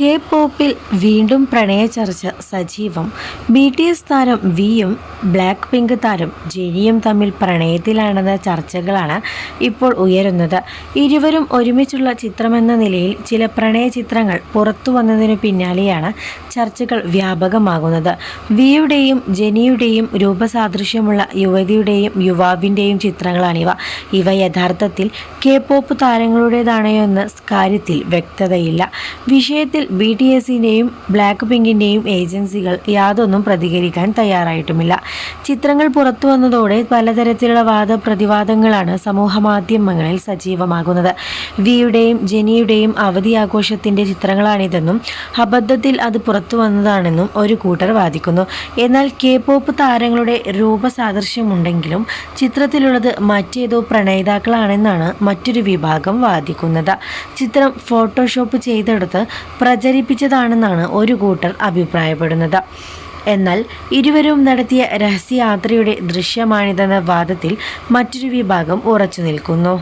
K പോപ്പിൽ വീണ്ടും പ്രണയ ചർച്ച സജീവം. ബി ടി എസ് താരം വിയും ബ്ലാക്ക് പിങ്ക് താരം ജെനിയും തമ്മിൽ പ്രണയത്തിലാണെന്ന ചർച്ചകളാണ് ഇപ്പോൾ ഉയരുന്നത്. ഇരുവരും ഒരുമിച്ചുള്ള ചിത്രമെന്ന നിലയിൽ ചില പ്രണയ ചിത്രങ്ങൾ പുറത്തു വന്നതിനു പിന്നാലെയാണ് ചർച്ചകൾ വ്യാപകമാകുന്നത്. വിയുടെയും ജെനിയുടെയും രൂപസാദൃശ്യമുള്ള യുവതിയുടെയും യുവാവിന്റെയും ചിത്രങ്ങളാണിവ. ഇവ യഥാർത്ഥത്തിൽ കെ പോപ്പ് താരങ്ങളുടേതാണോ എന്ന കാര്യത്തിൽ വ്യക്തതയില്ല. വിഷയത്തിൽ ബി ടി എസിന്റെയും ബ്ലാക്ക് പിങ്കിന്റെയും ഏജൻസികൾ യാതൊന്നും പ്രതികരിക്കാൻ തയ്യാറായിട്ടുമില്ല. ചിത്രങ്ങൾ പുറത്തു വന്നതോടെ പലതരത്തിലുള്ള വാദപ്രതിവാദങ്ങളാണ് സമൂഹ മാധ്യമങ്ങളിൽ സജീവമാകുന്നത്. വിയുടെയും ജെനിയുടെയും അവധി ആഘോഷത്തിന്റെ ചിത്രങ്ങളാണിതെന്നും അബദ്ധത്തിൽ അത് പുറത്തു വന്നതാണെന്നും ഒരു കൂട്ടർ വാദിക്കുന്നു. എന്നാൽ കെ പോപ്പ് താരങ്ങളുടെ രൂപസാദൃശ്യമുണ്ടെങ്കിലും ചിത്രത്തിലുള്ളത് മറ്റേതോ പ്രണയിതാക്കളാണെന്നാണ് മറ്റൊരു വിഭാഗം വാദിക്കുന്നത്. ചിത്രം ഫോട്ടോഷോപ്പ് ചെയ്തെടുത്ത് പ്രചരിപ്പിച്ചതാണെന്നാണ് ഒരു കൂട്ടർ അഭിപ്രായപ്പെടുന്നത്. എന്നാൽ ഇരുവരും നടത്തിയ രഹസ്യയാത്രയുടെ ദൃശ്യമാണിതെന്ന വാദത്തിൽ മറ്റൊരു വിഭാഗം ഉറച്ചു നിൽക്കുന്നു.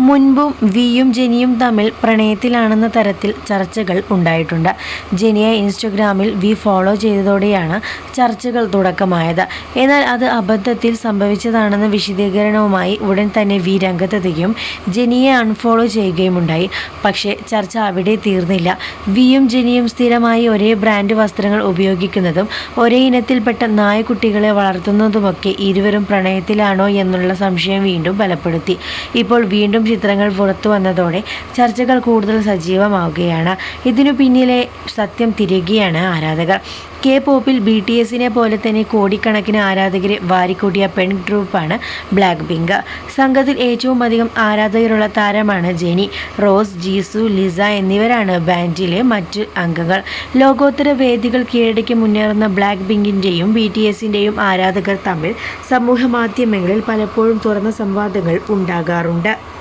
മുൻപും വിയും ജെനിയും തമ്മിൽ പ്രണയത്തിലാണെന്ന തരത്തിൽ ചർച്ചകൾ ഉണ്ടായിട്ടുണ്ട്. ജെനിയെ ഇൻസ്റ്റഗ്രാമിൽ വി ഫോളോ ചെയ്തതോടെയാണ് ചർച്ചകൾ തുടക്കമായത്. എന്നാൽ അത് അബദ്ധത്തിൽ സംഭവിച്ചതാണെന്ന വിശദീകരണവുമായി ഉടൻ തന്നെ വി രംഗത്തെത്തുകയും ജെനിയെ അൺഫോളോ ചെയ്യുകയുമുണ്ടായി. പക്ഷേ ചർച്ച അവിടെ തീർന്നില്ല. വിയും ജെനിയും സ്ഥിരമായി ഒരേ ബ്രാൻഡ് വസ്ത്രങ്ങൾ ഉപയോഗിക്കുന്നതും ഒരേ ഇനത്തിൽപ്പെട്ട നായക്കുട്ടികളെ വളർത്തുന്നതുമൊക്കെ ഇരുവരും പ്രണയത്തിലാണോ എന്നുള്ള സംശയം വീണ്ടും ബലപ്പെടുത്തി. ഇപ്പോൾ വീണ്ടും ചിത്രങ്ങൾ പുറത്തു വന്നതോടെ ചർച്ചകൾ കൂടുതൽ സജീവമാവുകയാണ്. ഇതിനു പിന്നിലെ സത്യം തിരയുകയാണ് ആരാധകർ. കെ പോപ്പിൽ ബി ടി എസിനെ പോലെ തന്നെ കോടിക്കണക്കിന് ആരാധകരെ വാരിക്കൂട്ടിയ പെൺ ഗ്രൂപ്പാണ് ബ്ലാക്ക് പിങ്ക് സംഘത്തിൽ ഏറ്റവും അധികം ആരാധകരുള്ള താരമാണ് ജെനി റോസ് ജീസു ലിസ എന്നിവരാണ് ബാൻഡിലെ മറ്റ് അംഗങ്ങൾ. ലോകോത്തര വേദികൾ കീഴടക്കി മുന്നേറുന്ന ബ്ലാക്ക് പിങ്കിന്റെയും ബി ടി എസിന്റെയും ആരാധകർ തമ്മിൽ സമൂഹ മാധ്യമങ്ങളിൽ പലപ്പോഴും തുറന്ന സംവാദങ്ങൾ ഉണ്ടാകാറുണ്ട്.